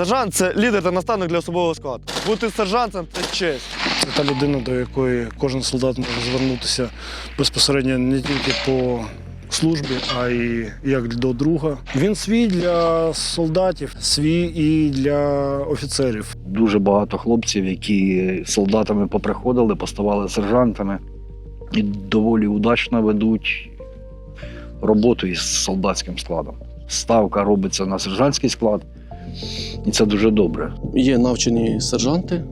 Сержант це лідер та наставник для особового складу. Бути сержантом це честь. Це та людина, до якої кожен солдат може звернутися безпосередньо не тільки по службі, а й як до друга. Він свій для солдатів, свій і для офіцерів. Дуже багато хлопців, які солдатами поприходили, поставали сержантами і доволі удачно ведуть роботу із солдатським складом. Ставка робиться на сержантський склад, і це дуже добре. Є навчені сержанти,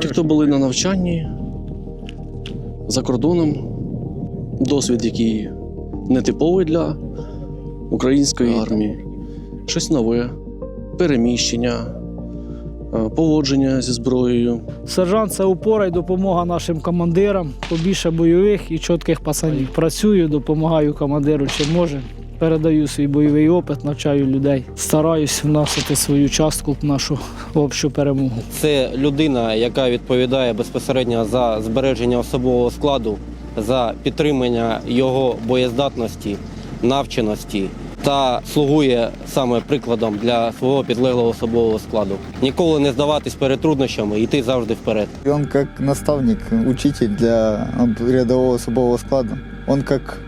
ті, хто були на навчанні за кордоном, досвід, який нетиповий для української армії, щось нове, переміщення, е, поводження зі зброєю. Сержант це опора і допомога нашим командирам. Побільше бойових і чітких пасанів. Працюю, допомагаю командиру, чим можу. Передаю свій бойовий опит, навчаю людей. Стараюсь вносити свою частку в нашу общу перемогу. Це людина, яка відповідає безпосередньо за збереження особового складу, за підтримання його боєздатності, навченості та слугує саме прикладом для свого підлеглого особового складу. Ніколи не здаватись перед труднощами, йти завжди вперед. Он как наставник, учитель для рядового особового склада. Он как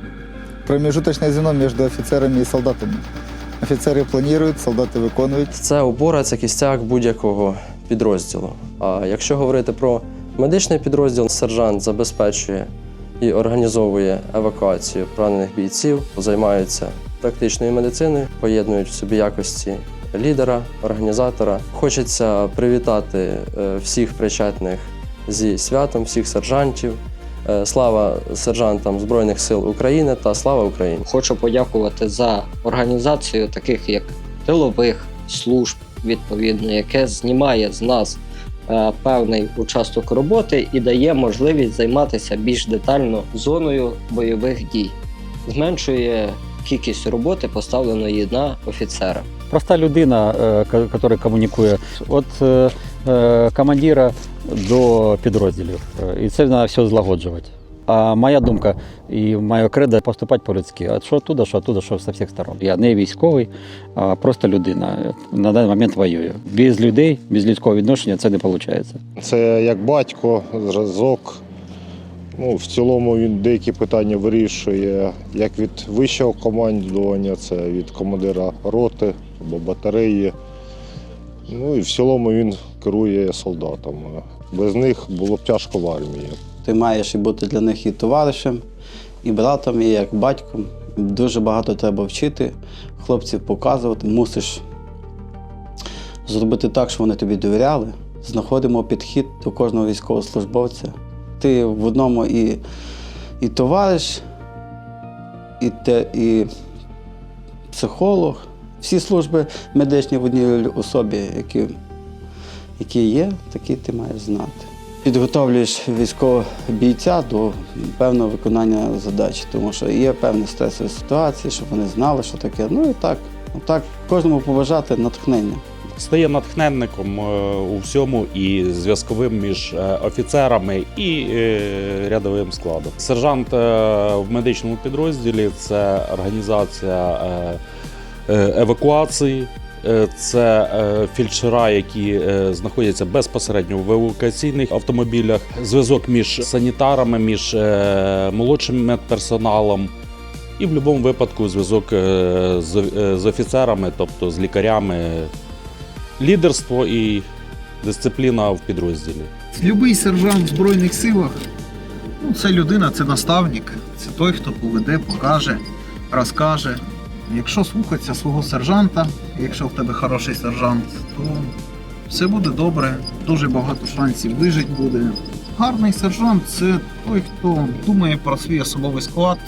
промежуточное звено между офицерами и солдатами. Офицеры планируют, солдаты виконують. Це опора, це кістяк будь-якого підрозділу. А якщо говорити про медичний підрозділ, сержант забезпечує і організовує евакуацію поранених бійців, займаються практичною медициною, поєднують в собі якості лідера, організатора. Хочеться привітати е, всіх причетних зі святом, всіх сержантів. Е, Слава сержантам Збройних сил України та слава Україні! Хочу подякувати за організацію таких як тилових служб, відповідно, яке знімає з нас е, певний участок роботи і дає можливість займатися більш детально зоною бойових дій, зменшує кількість роботи, поставленої на офіцера. проста людина, яка комунікує е, е, командира до підрозділів. Е, І це треба все злагоджувати. А моя думка і моя кредо поступати по-людськи. А що туди, що туди, що з всіх сторон. Я не військовий, а просто людина. На даний момент воюю. Без людей, без людського відношення це не виходить. Це як батько, зразок. Ну, в цілому він деякі питання вирішує як від вищого командування, це від командира роти або батареї. Ну і в цілому він керує солдатами. Без них було б тяжко в армії. Ти маєш і бути для них і товаришем, і братом, і як батьком. Дуже багато треба вчити, хлопців показувати. Мусиш зробити так, щоб вони тобі довіряли. Знаходимо підхід до кожного військовослужбовця. Ти в одному і, і товариш, і, те, і психолог. Всі служби медичні в одній особі, які, які є, такі ти маєш знати підготовлюєш військового бійця до певного виконання задач, тому що є певні стресові ситуації, щоб вони знали, що таке. Ну і так, так кожному побажати натхнення. стає натхненником е, у всьому і зв'язковим між е, офіцерами і е, рядовим складом. Сержант в медичному підрозділі це організація евакуації. Е, Це е, які е, знаходяться безпосередньо в евакуаційних автомобілях, зв'язок між санітарами, між е, молодшим медперсоналом, і в будь-якому випадку зв'язок е, е, з офіцерами, тобто з лікарями, лідерство і дисципліна в підрозділі. Любий сержант в Збройних силах ну, це людина, це наставник, це той, хто поведе, покаже, розкаже. Якщо слухатися свого сержанта, якщо в тебе хороший сержант, то все буде добре, дуже багато шансів вижити буде. Гарний сержант це той, хто думає про свій особовий склад,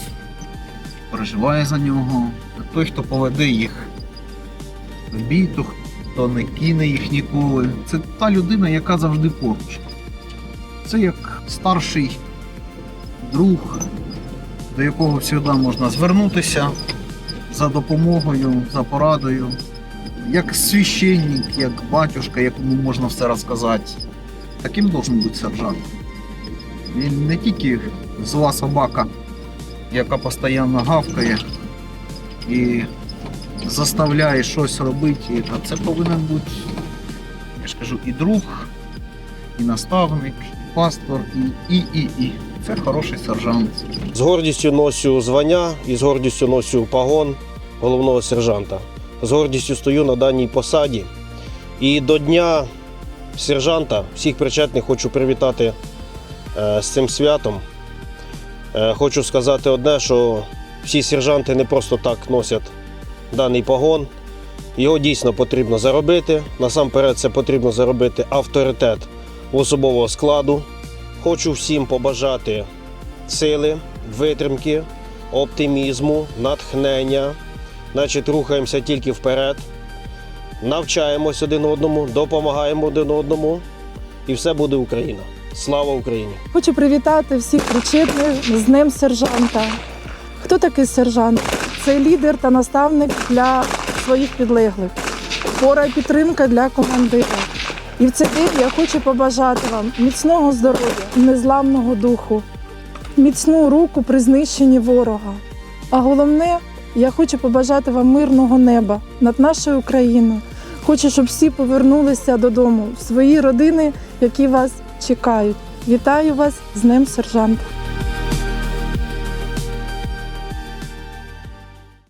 переживає за нього, той, хто поведе їх в бій, то хто не кине їх ніколи. Це та людина, яка завжди поруч. Це як старший друг, до якого завжди можна звернутися за допомогою, за порадою. Як священник, як батюшка, якому можна все розказати. Таким должен бути сержант. Він не тільки зла собака, яка постійно гавкає і заставляє щось робити, а це повинен бути я ж кажу, і друг, і наставник, і пастор, і, і, і, і. Це хороший сержант. З гордістю носю звання і з гордістю носю погон головного сержанта. З гордістю стою на даній посаді. І до Дня сержанта всіх причетних хочу привітати е, з цим святом. Е, хочу сказати одне, що всі сержанти не просто так носять даний погон. Його дійсно потрібно заробити. Насамперед, це потрібно заробити авторитет особового складу. Хочу всім побажати сили, витримки, оптимізму, натхнення. Значить, рухаємося тільки вперед, навчаємось один одному, допомагаємо один одному, і все буде Україна. Слава Україні! Хочу привітати всіх причетних з Днем сержанта. Хто такий сержант? Це лідер та наставник для своїх підлеглих, пора підтримка для командира. І в цей день я хочу побажати вам міцного здоров'я, незламного духу, міцну руку при знищенні ворога. А головне, я хочу побажати вам мирного неба над нашою Україною. Хочу, щоб всі повернулися додому в свої родини, які вас чекають. Вітаю вас з Днем сержанта!